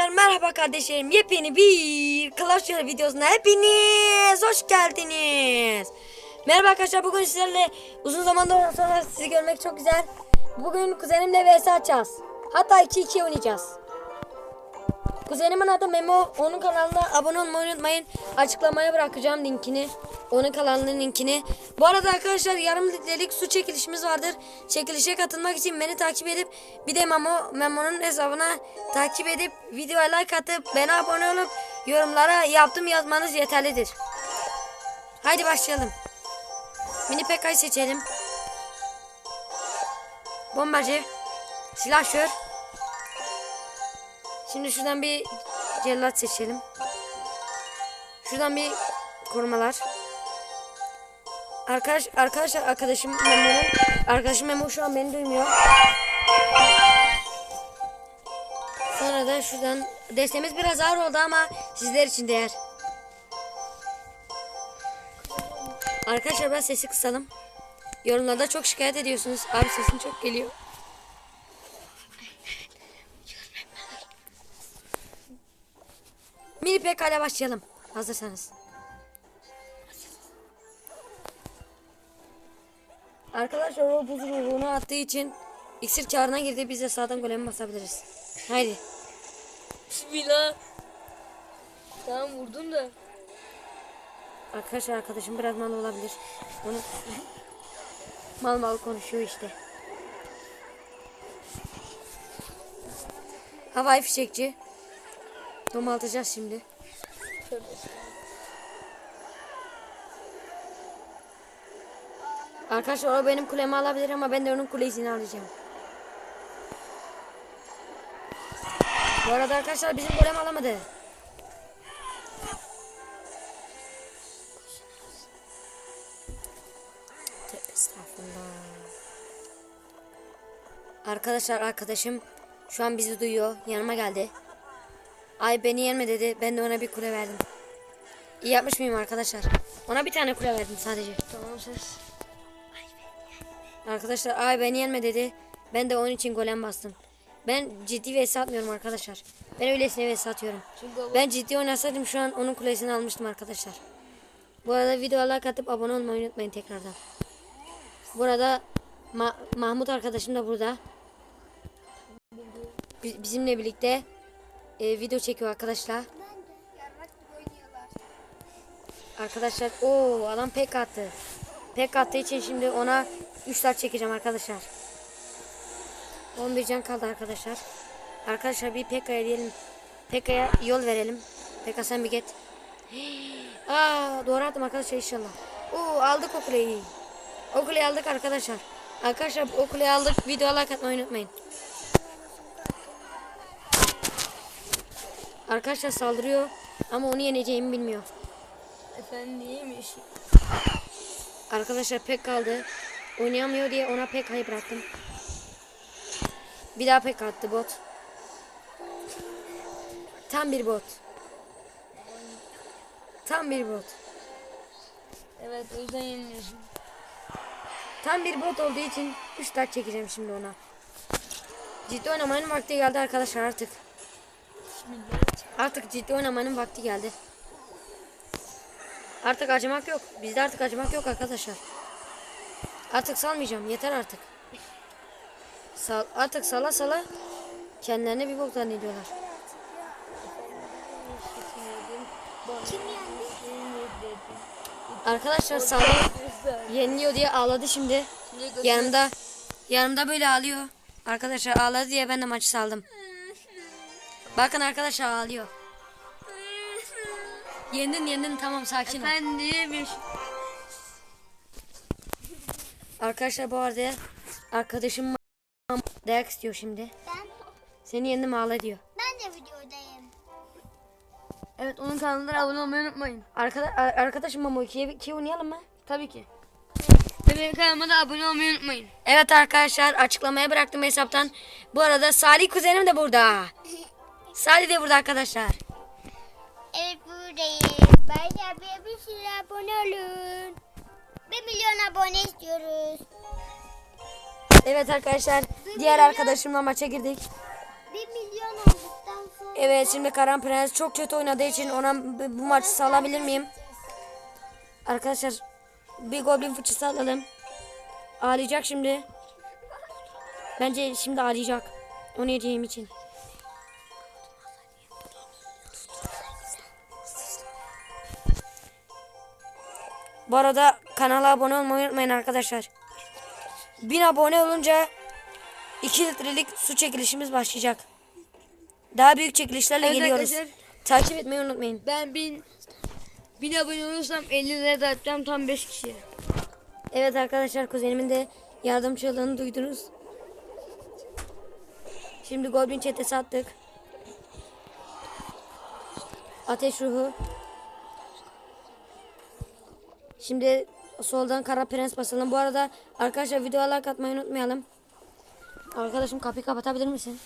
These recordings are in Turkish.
Arkadaşlar merhaba kardeşlerim. Yepyeni bir Clash Royale videosuna hepiniz hoş geldiniz. Merhaba arkadaşlar bugün sizlerle uzun zamandan sonra sizi görmek çok güzel. Bugün kuzenimle vs atacağız. Hatta 2-2 oynayacağız. Kuzenimin adı Memo. Onun kanalına abone olmayı unutmayın. Açıklamaya bırakacağım linkini. Onun kanalının linkini. Bu arada arkadaşlar yarım litrelik su çekilişimiz vardır. Çekilişe katılmak için beni takip edip bir de Memo Memo'nun hesabına takip edip videoya like atıp bana abone olup yorumlara yaptım yazmanız yeterlidir. Haydi başlayalım. Mini PK'yı seçelim. Bombacı. Silahşör. Şimdi şuradan bir cellat seçelim. Şuradan bir korumalar. Arkadaş arkadaşlar arkadaşım Memo'nun arkadaşım Memo şu an beni duymuyor. Sonra da şuradan destemiz biraz ağır oldu ama sizler için değer. Arkadaşlar ben sesi kısalım. Yorumlarda çok şikayet ediyorsunuz. Abi sesin çok geliyor. Mini PK başlayalım. Hazırsanız. Arkadaşlar o buz ruhunu attığı için iksir çağrına girdi. Biz de sağdan golemi basabiliriz. Haydi. Bismillah. Tamam vurdum da. Arkadaşlar arkadaşım biraz mal olabilir. Onu mal mal konuşuyor işte. Havai fişekçi. Domaltacağız şimdi. Tövbe Arkadaşlar o benim kulemi alabilir ama ben de onun kulesini alacağım. Bu arada arkadaşlar bizim kulemi alamadı. Estağfurullah. Arkadaşlar arkadaşım şu an bizi duyuyor. Yanıma geldi. Ay beni yenme dedi. Ben de ona bir kule verdim. İyi yapmış mıyım arkadaşlar? Ona bir tane kule verdim sadece. Tamam ses. Arkadaşlar ay beni yenme dedi. Ben de onun için golem bastım. Ben ciddi vs atmıyorum arkadaşlar. Ben öylesine vs atıyorum. Ben ciddi oynasaydım şu an onun kulesini almıştım arkadaşlar. Bu arada videoya like atıp abone olmayı unutmayın tekrardan. Burada Ma- Mahmut arkadaşım da burada. Bi- bizimle birlikte e, video çekiyor arkadaşlar. Arkadaşlar o adam pek attı. Pek attığı için şimdi ona 3 lar çekeceğim arkadaşlar. 11 can kaldı arkadaşlar. Arkadaşlar bir Pekka'ya diyelim. Pekka'ya yol verelim. Pekka sen bir git. Aa doğru attım arkadaşlar inşallah. Oo aldık o kuleyi. O kuleyi aldık arkadaşlar. Arkadaşlar o kuleyi aldık. Video like atmayı unutmayın. Arkadaşlar saldırıyor ama onu yeneceğimi bilmiyor. efendiymiş. Arkadaşlar pek kaldı. Oynayamıyor diye ona pek hayır bıraktım. Bir daha pek attı bot. Tam bir bot. Tam bir bot. Evet o yüzden yeniliyorsun. Tam bir bot olduğu için 3 tak çekeceğim şimdi ona. Ciddi oynamanın vakti geldi arkadaşlar artık. Bismillah. Artık ciddi oynamanın vakti geldi. Artık acımak yok. Bizde artık acımak yok arkadaşlar. Artık salmayacağım. Yeter artık. Sal, artık sala sala kendilerine bir bok zannediyorlar. Arkadaşlar sala yeniliyor diye ağladı şimdi. Yanımda yanımda böyle ağlıyor. Arkadaşlar ağladı diye ben de maçı saldım. Bakın arkadaşlar ağlıyor. Yendin yendin tamam sakin ol. Efendiymiş. Arkadaşlar bu arada arkadaşım dayak istiyor şimdi. Ben, Seni yendim ağla diyor. ben de videodayım. Evet onun kanalına abone olmayı unutmayın. Arkada, ar- arkadaşım Mamo 2'ye 2 oynayalım mı? Tabii ki. Ve benim kanalıma da abone olmayı unutmayın. Evet arkadaşlar açıklamaya bıraktım hesaptan. Bu arada Salih kuzenim de burada. De burada arkadaşlar. Evet buradayım. Bay abiye bir sürü abone olun. Bir milyon abone istiyoruz. Evet arkadaşlar diğer arkadaşımla maça girdik. Bir milyon olduktan Evet şimdi Karan Prens çok kötü oynadığı için ona bu bu maçı salabilir miyim? Arkadaşlar bir goblin fıçısı alalım. Ağlayacak şimdi. Bence şimdi ağlayacak. Onu yediğim için. Bu arada kanala abone olmayı unutmayın arkadaşlar. 1000 abone olunca 2 litrelik su çekilişimiz başlayacak. Daha büyük çekilişlerle Evet geliyoruz. Takip etmeyi unutmayın. Ben bin bin abone olursam 50 lira dağıtacağım tam 5 kişiye. Evet arkadaşlar kuzenimin de yardımcılığını duydunuz. Şimdi Goblin çetesi attık. Ateş ruhu. Şimdi soldan kara prens basalım. Bu arada arkadaşlar videoya like atmayı unutmayalım. Arkadaşım kapıyı kapatabilir misin?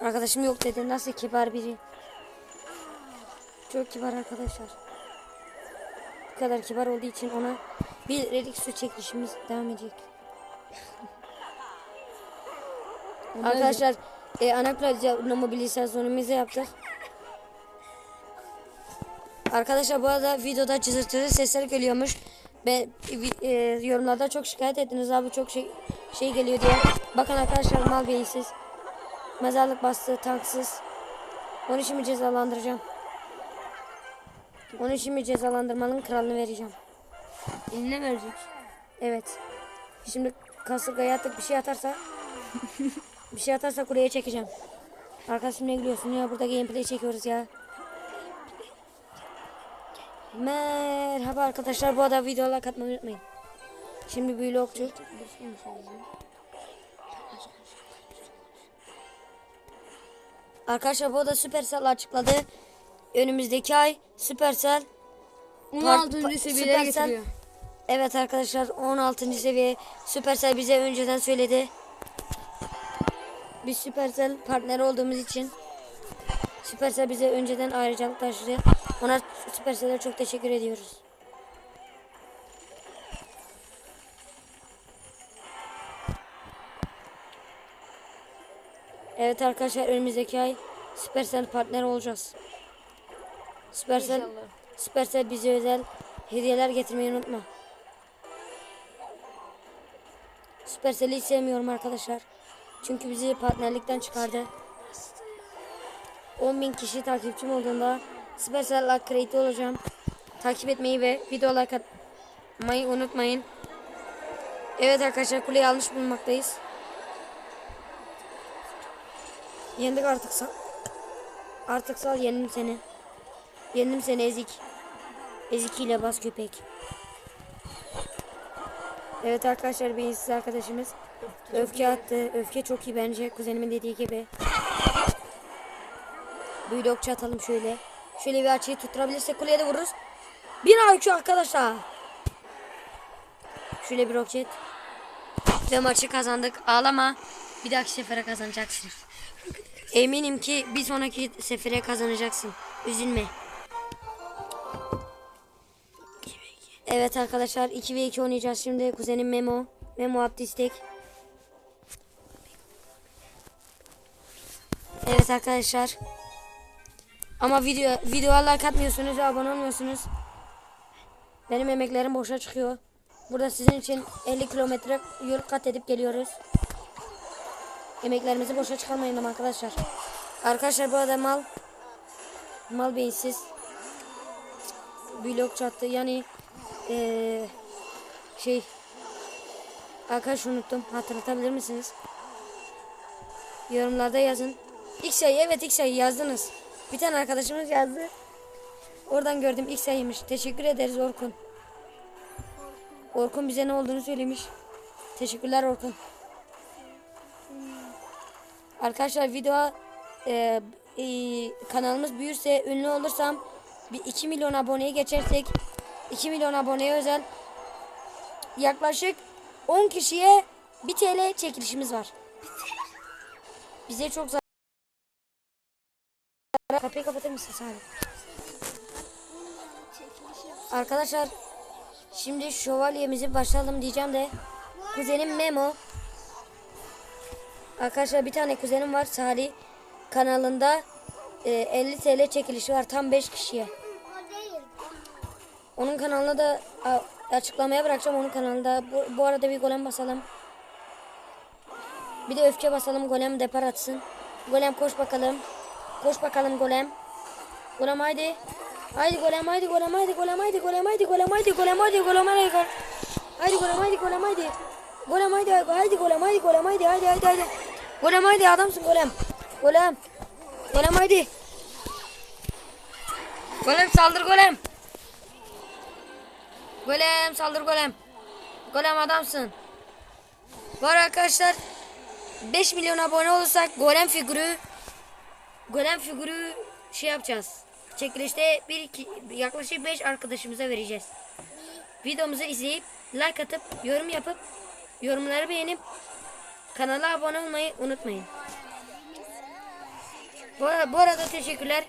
Arkadaşım yok dedi. Nasıl kibar biri. Çok kibar arkadaşlar. Bu kadar kibar olduğu için ona bir redik su çekişimiz devam edecek. Arkadaşlar e, Anaklaja mobilizasyonumuzu yaptık. Arkadaşlar bu arada videoda cızırtılı sesler geliyormuş. Ve e, yorumlarda çok şikayet ettiniz abi çok şey şey geliyor diye. Bakın arkadaşlar mal beyinsiz. Mezarlık bastı tanksız. Onu şimdi cezalandıracağım. Onu şimdi cezalandırmanın kralını vereceğim. Eline verecek. Evet. Şimdi kasırgaya attık bir şey atarsa bir şey atarsa kuleye çekeceğim. Arkadaşım ne gülüyorsun ya burada gameplay çekiyoruz ya. Merhaba arkadaşlar bu arada videolar katmayı unutmayın. Şimdi büyülü okçu. Arkadaşlar bu arada Supercell açıkladı. Önümüzdeki ay Supercell 16. pa- seviyeye getiriyor. Evet arkadaşlar 16. seviye Supercell bize önceden söyledi. Biz Supercell partner olduğumuz için Supercell bize önceden ayrıcalık taşıdı. Supercell'e çok teşekkür ediyoruz. Evet arkadaşlar önümüzdeki ay Supercell partner olacağız. Supercell İnşallah. Supercell bize özel hediyeler getirmeyi unutma. Supercell'i hiç sevmiyorum arkadaşlar. Çünkü bizi partnerlikten çıkardı. 10.000 kişi takipçim olduğunda Supercell'la creator olacağım. Takip etmeyi ve video like atmayı unutmayın. Evet arkadaşlar kuleyi almış bulunmaktayız. Yendik artık sal. Artık sal yendim seni. Yendim seni ezik. Ezik ile bas köpek. Evet arkadaşlar beyinsiz arkadaşımız. Öfke attı. Öfke çok iyi bence. Kuzenimin dediği gibi. Büyülü okçu atalım şöyle. Şöyle bir açıyı tutturabilirsek kuleye de vururuz. Bir IQ arkadaşlar. Şöyle bir roket. Ve maçı kazandık. Ağlama. Bir dahaki sefere kazanacaksın. Eminim ki bir sonraki sefere kazanacaksın. Üzülme. Evet arkadaşlar 2 ve 2 oynayacağız şimdi. Kuzenim Memo. Memo attı istek. Evet arkadaşlar. Ama video videoya like atmıyorsunuz abone olmuyorsunuz. Benim emeklerim boşa çıkıyor. Burada sizin için 50 kilometre yol kat edip geliyoruz. Emeklerimizi boşa çıkarmayın ama arkadaşlar. Arkadaşlar bu arada mal mal beyinsiz blok çattı yani eee, şey arkadaş unuttum hatırlatabilir misiniz? Yorumlarda yazın. İlk sayı evet ilk sayı yazdınız. Bir tane arkadaşımız yazdı. Oradan gördüm ilk sayıymış. Teşekkür ederiz Orkun. Orkun bize ne olduğunu söylemiş. Teşekkürler Orkun. Arkadaşlar video e, e, kanalımız büyürse ünlü olursam bir 2 milyon aboneye geçersek 2 milyon aboneye özel yaklaşık 10 kişiye 1 TL çekilişimiz var. Bize çok. Kapıyı kapatır mısın Salih? Arkadaşlar şimdi şövalyemizi başlayalım diyeceğim de kuzenim Memo Arkadaşlar bir tane kuzenim var Salih kanalında e, 50 TL çekilişi var tam 5 kişiye. Onun kanalına da açıklamaya bırakacağım onun kanalında. Bu, bu arada bir golem basalım. Bir de öfke basalım golem depar atsın. Golem koş bakalım. Koş bakalım golem. Golem haydi. Haydi golem haydi golem haydi golem haydi golem haydi golem haydi golem haydi golem haydi golem. Haydi golem haydi golem haydi. Golem haydi haydi golem haydi golem haydi haydi haydi haydi. Golem haydi adamsın golem. Golem. Golem haydi. Golem saldır golem. Golem saldır golem. Golem adamsın. Arada arkadaşlar 5 milyon abone olursak golem figürü golem figürü şey yapacağız. Çekilişte bir iki, yaklaşık 5 arkadaşımıza vereceğiz. Videomuzu izleyip like atıp yorum yapıp yorumları beğenip kanala abone olmayı unutmayın. Bu, ara- bu arada teşekkürler.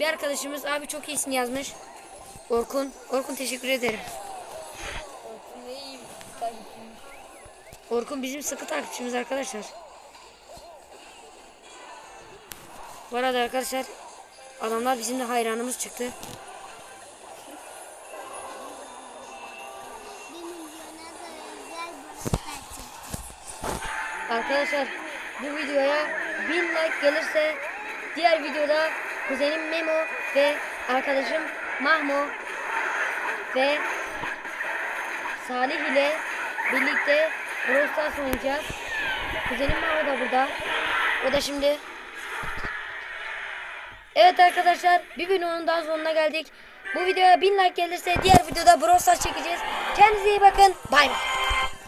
Bir arkadaşımız abi çok iyisin yazmış. Orkun. Orkun teşekkür ederim. Orkun bizim sıkı takipçimiz arkadaşlar. Bu arada arkadaşlar adamlar bizim de hayranımız çıktı. Arkadaşlar bu videoya 1000 like gelirse diğer videoda kuzenim Memo ve arkadaşım Mahmo ve Salih ile birlikte Brawl Stars oynayacağız. Kuzenim Mahmo da burada. O da şimdi Evet arkadaşlar bir videonun daha sonuna geldik. Bu videoya 1000 like gelirse diğer videoda Brawl Stars çekeceğiz. Kendinize iyi bakın. Bay bay.